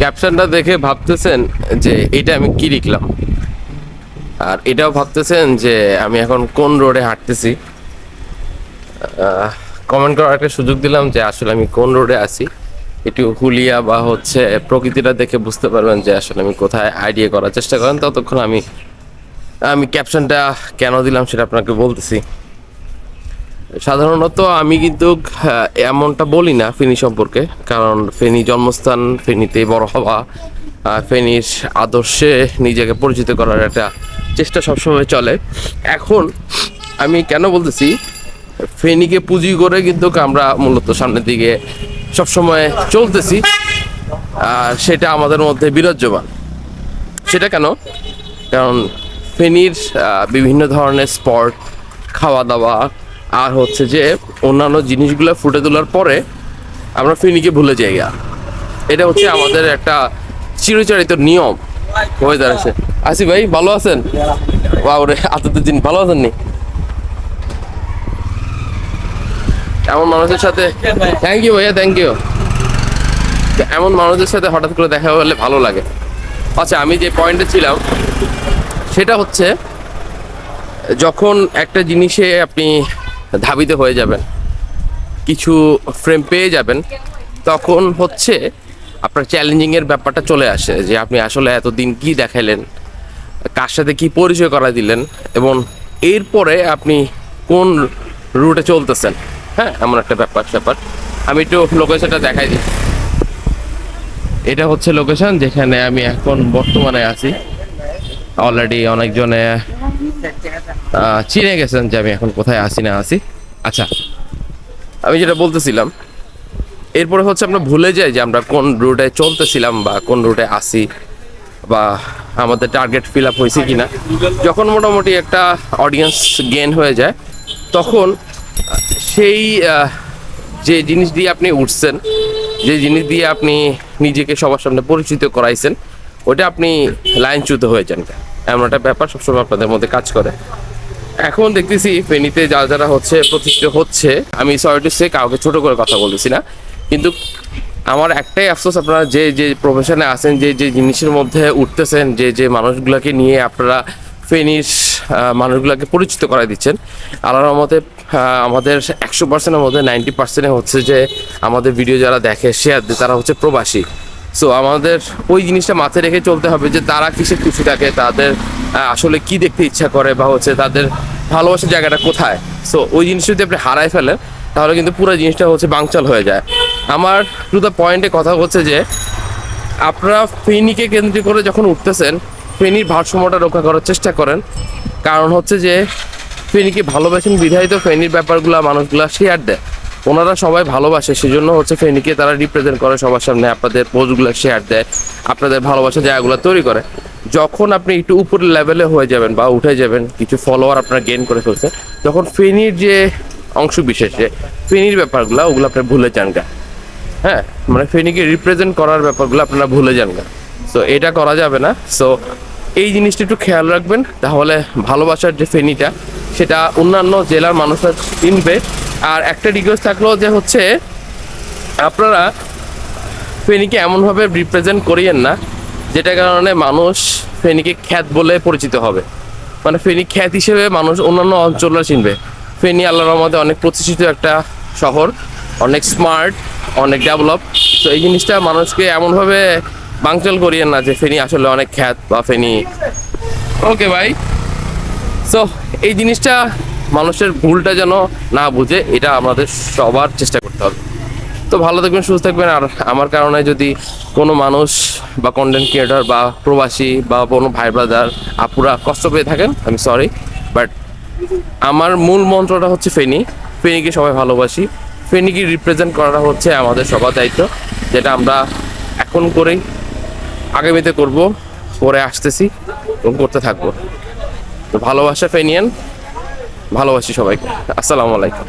ক্যাপশনটা দেখে ভাবতেছেন যে এটা আমি কি লিখলাম? আর এটাও ভাবতেছেন যে আমি এখন কোন রোডে হাঁটতেছি। কমেন্ট করার একটা সুযোগ দিলাম যে আসলে আমি কোন রোডে আছি। একটু হুলিয়া বা হচ্ছে প্রকৃতিটা দেখে বুঝতে পারবেন যে আসলে আমি কোথায় আইডিয়া করার চেষ্টা করেন। ততক্ষণ আমি আমি ক্যাপশনটা কেন দিলাম সেটা আপনাকে বলতেছি। সাধারণত আমি কিন্তু এমনটা বলি না ফেনী সম্পর্কে, কারণ ফেনী জন্মস্থান ফেনীতে বড় হওয়া ফেনীর আদর্শে নিজেকে পরিচিত করার একটা চেষ্টা সবসময় চলে। এখন আমি কেন বলতেছি, ফেনীকে পুঁজি করে কিন্তু আমরা মূলত সামনের দিকে সবসময় চলতেছি সেটা আমাদের মধ্যে বিরাজ্যমান। সেটা কেন? কারণ ফেনীর বিভিন্ন ধরনের স্পট, খাওয়া দাওয়া আর হচ্ছে যে অন্যান্য জিনিসগুলো ফুটে তোলার পরে আমরা ফেনীকে ভুলে যাই গা। এটা হচ্ছে আমাদের একটা চিরচারিত নিয়ম। হয়ে দাঁড়াচ্ছে আসি ভাই ভালো আছেন? বাবরে দিন। ভালো আছেন নি? এমন মানুষের সাথে থ্যাংক ইউ ভাইয়া থ্যাংক ইউ এমন মানুষের সাথে হঠাৎ করে দেখা হলে ভালো লাগে। আচ্ছা আমি যে পয়েন্টে ছিলাম সেটা হচ্ছে যখন একটা জিনিসে আপনি ধাবিত হয়ে যাবেন। কিছু ফ্রেম পেয়ে যাবেন। তখন হচ্ছে আপনার চ্যালেঞ্জিংয়ের ব্যাপারটা চলে আসে যে আপনি আসলে এতদিন কি দেখাইলেন, কার সাথে কি পরিচয় করা দিলেন এবং এরপরে আপনি কোন রুটে চলতেছেন। হ্যাঁ এমন একটা ব্যাপার ব্যাপার আমি একটু লোকেশনটা দেখাই দিই। এটা হচ্ছে লোকেশন যেখানে আমি এখন বর্তমানে আছি। অলরেডি অনেকজনে চিনে গেছেন যে আমি এখন কোথায় আছি, না আসি আচ্ছা আমি যেটা বলতেছিলাম, এরপরে হচ্ছে আমরা ভুলে যাই যে আমরা কোন রুটে চলতেছিলাম বা কোন রুটে আসি বা আমাদের টার্গেট ফিল আপ হয়েছে কি না যখন মোটামুটি একটা অডিয়েন্স গেন হয়ে যায়, তখন সেই যে জিনিস দিয়ে আপনি উঠছেন, যে জিনিস দিয়ে আপনি নিজেকে সবার সামনে পরিচিত করাইছেন ওটা আপনি লাইনচ্যুত হয়ে যান। এমন একটা ব্যাপার সবসময় আপনাদের মধ্যে কাজ করে। এখন দেখতেছি ফেনীতে যারা যারা হচ্ছে প্রতিষ্ঠিত হচ্ছে, আমি সরি সে কাউকে ছোট করে কথা বলতেছি না, কিন্তু আমার একটাই আফসোস আপনারা যে যে প্রফেশনে আছেন, যে যে জিনিসের মধ্যে উঠতেছেন, যে যে মানুষগুলোকে নিয়ে আপনারা ফেনীর মানুষগুলোকে পরিচিত করাই দিচ্ছেন। আল্লাহর মতে আমাদের একশো পার্সেন্টের মধ্যে নাইনটি পার্সেন্টে হচ্ছে যে আমাদের ভিডিও যারা দেখে শেয়ার দেয়, তারা হচ্ছে প্রবাসী। সো আমাদের ওই জিনিসটা মাথায় রেখে চলতে হবে যে তারা কিসে খুশি থাকে, তাদের আসলে কি দেখতে ইচ্ছা করে বা হচ্ছে তাদের ভালোবাসার জায়গাটা কোথায়? সো ওই জিনিসটা যদি আপনি হারায় ফেলেন, তাহলে কিন্তু পুরো জিনিসটা হচ্ছে বাংচাল হয়ে যায়। আমার টু দ্য পয়েন্টে কথা হচ্ছে যে, আপনারা ফেনীকে কেন্দ্র করে যখন উঠতেছেন, ফেনীর ভারসাম্যটা রক্ষা করার চেষ্টা করেন। কারণ হচ্ছে যে, ফেনীকে ভালোবাসেন বিধায়িত ফেনীর ব্যাপারগুলো মানুষগুলো শেয়ার দেয়। ওনারা সবাই ভালোবাসে, সেজন্য হচ্ছে ফেনীকে তারা রিপ্রেজেন্ট করে সবার সামনে, আপনাদের পোস্টগুলো শেয়ার দেয়, আপনাদের ভালোবাসার জায়গাগুলো তৈরি করে। যখন আপনি একটু উপরের লেভেলে হয়ে যাবেন বা উঠে যাবেন, কিছু ফলোয়ার আপনারা গেইন করে ফেলছে, তখন ফেনীর যে অংশ বিশেষে ফেনীর ব্যাপারগুলো, ওগুলো আপনি ভুলে যান গা। হ্যাঁ মানে ফেনীকে রিপ্রেজেন্ট করার ব্যাপারগুলো আপনারা ভুলে যান না সো এটা করা যাবে না। সো এই জিনিসটা একটু খেয়াল রাখবেন, তাহলে ভালোবাসার যে ফেনীটা, সেটা অন্যান্য জেলার মানুষরা চিনবে। আর একটা রিকোয়েস্ট থাকল যে হচ্ছে, আপনারা ফেনীকে এমনভাবে রিপ্রেজেন্ট করিয়েন না যেটা কারণে মানুষ ফেনীকে খ্যাত বলে পরিচিত হবে। মানে ফেনী খ্যাত হিসেবে মানুষ অন্যান্য অঞ্চলরা চিনবে। ফেনী আল্লাহর রহমতে অনেক প্রতিষ্ঠিত একটা শহর, অনেক স্মার্ট, অনেক ডেভেলপ তো এই জিনিসটা মানুষকে এমনভাবে বাংচাল করিয়েন না যে ফেনী আসলে অনেক খ্যাত বা ফেনী। ওকে ভাই। সো এই জিনিসটা মানুষের ভুলটা যেন না বুঝে, এটা আমাদের সবার চেষ্টা করতে হবে। তো ভালো থাকবেন, সুস্থ থাকবেন। আর আমার কারণে যদি কোনো মানুষ বা কন্টেন্ট ক্রিয়েটর বা প্রবাসী বা কোনো ভাই ব্রাদার আপুরা কষ্ট পেয়ে থাকেন, আমি সরি বাট আমার মূল মন্ত্রটা হচ্ছে ফেনী। ফেনিকে সবাই ভালোবাসি। ফেনিকে রিপ্রেজেন্ট করাটা হচ্ছে আমাদের সবার দায়িত্ব, যেটা আমরা এখন করেই আগামীতে করব করে আসতেছি এবং করতে থাকব। তো ভালোবাসা ফেনিয়ান, ভালোবাসি সবাইকে। আসসালামু আলাইকুম।